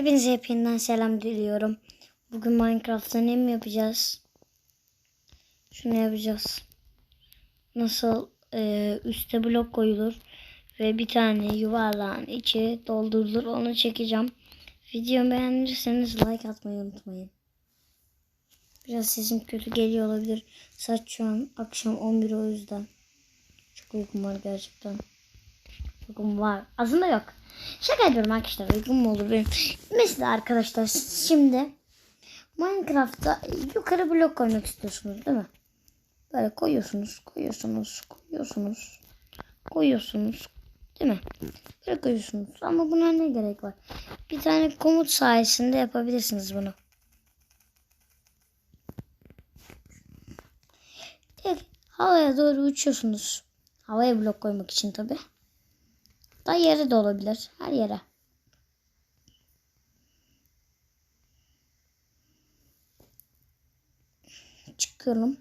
Hepinize hepininden selam diliyorum. Bugün Minecraft'ta ne mi yapacağız? Şunu yapacağız. Nasıl e, üste blok koyulur ve bir tane yuvarlağın içi doldurulur onu çekeceğim. Videomu beğenirseniz like atmayı unutmayın. Biraz sesim kötü geliyor olabilir. Saat şu an akşam 11 o yüzden. Çok uykum var gerçekten. Uykum var. Aslında yok. Şaka ediyorum arkadaşlar. Uygun mu olur benim? Mesela arkadaşlar şimdi Minecraft'ta yukarı blok koymak istiyorsunuz değil mi? Böyle koyuyorsunuz, koyuyorsunuz, koyuyorsunuz, koyuyorsunuz. Değil mi? Böyle koyuyorsunuz. Ama buna ne gerek var? Bir tane komut sayesinde yapabilirsiniz bunu. Direkt havaya doğru uçuyorsunuz. Havaya blok koymak için tabi. Da yere de olabilir. Her yere. Çıkıyorum.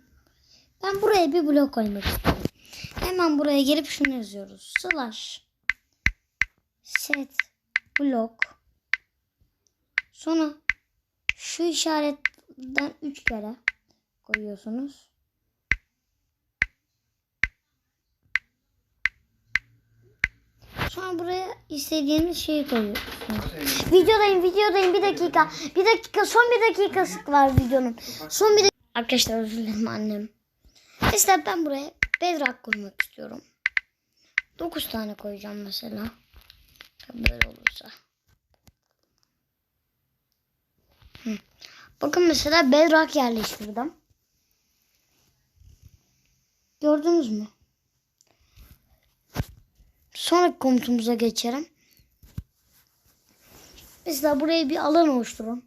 Ben buraya bir blok koymak istiyorum. Hemen buraya gelip şunu yazıyoruz. Slash set blok sonra şu işaretten 3 kere koyuyorsunuz. Sonra buraya istediğiniz şeyi koyuyorsunuz. Videodayım, videodayım. Bir dakika. Bir dakika. Son bir dakikası var videonun. Son bir. Arkadaşlar özür dilerim annem. Mesela ben buraya bedrock koymak istiyorum. 9 tane koyacağım mesela. Böyle olursa. Hı. Bakın mesela bedrock yerleştirdim. Gördünüz mü? Sonraki komutumuza geçelim. Mesela buraya bir alan oluşturun.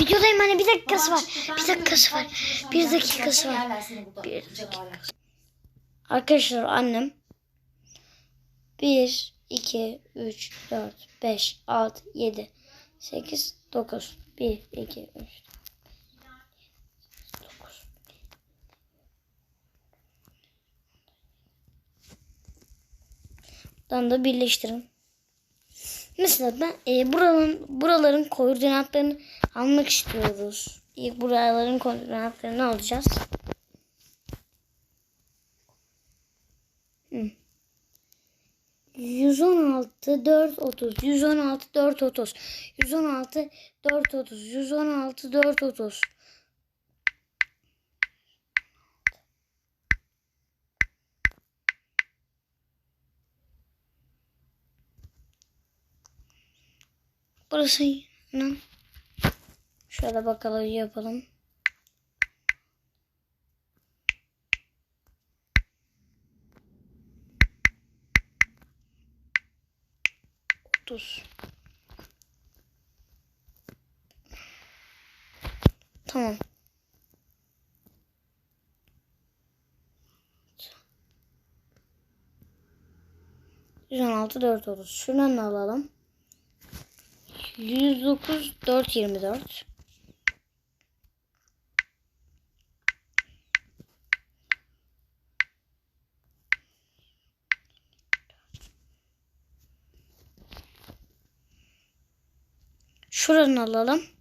Videodayım hani bir dakikası var. Bir dakikası var. Bir dakikası var. Bir dakika. Arkadaşlar annem 1, 2, 3, 4, 5, 6, 7, 8, 9. 1, 2, 3, Buradan da birleştirin. Mesela ben e, buranın buraların koordinatlarını almak istiyoruz. İlk buraların koordinatlarını alacağız. Hı. 116 430 116 430 116 430 116 430 Burası ne? Şöyle bakalım yapalım. Otuz. Tamam. Yüz on altı dört otuz. Şuradan alalım. 109 424 Şuranı alalım.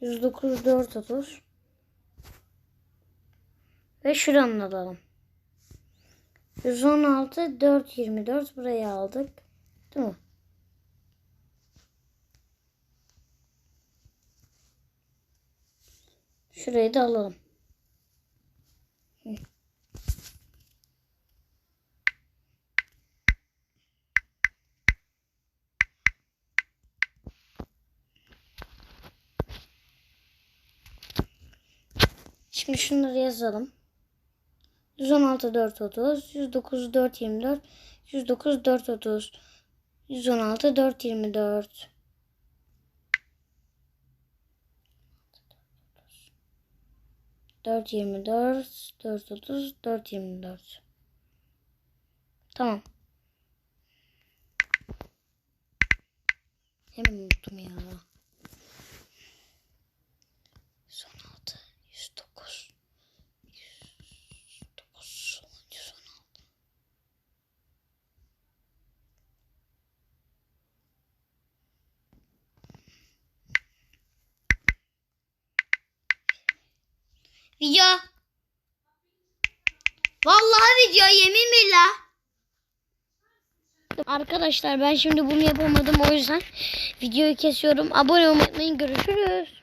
Yüz dokuz dört otuz. Ve şuranı alalım. 116 424 buraya aldık. Değil mi? Şurayı da alalım. Hı. Şimdi şunları yazalım. 116 430, 109 424, 109 430, 116 424. Dört yirmi dört, dört otuz, dört yirmi dört. Tamam. Hemen unuttum ya. 116, 109, 109, 116. Video. Vallahi video yemin billah. Arkadaşlar ben şimdi bunu yapamadım o yüzden videoyu kesiyorum. Abone olmayı unutmayın. Görüşürüz.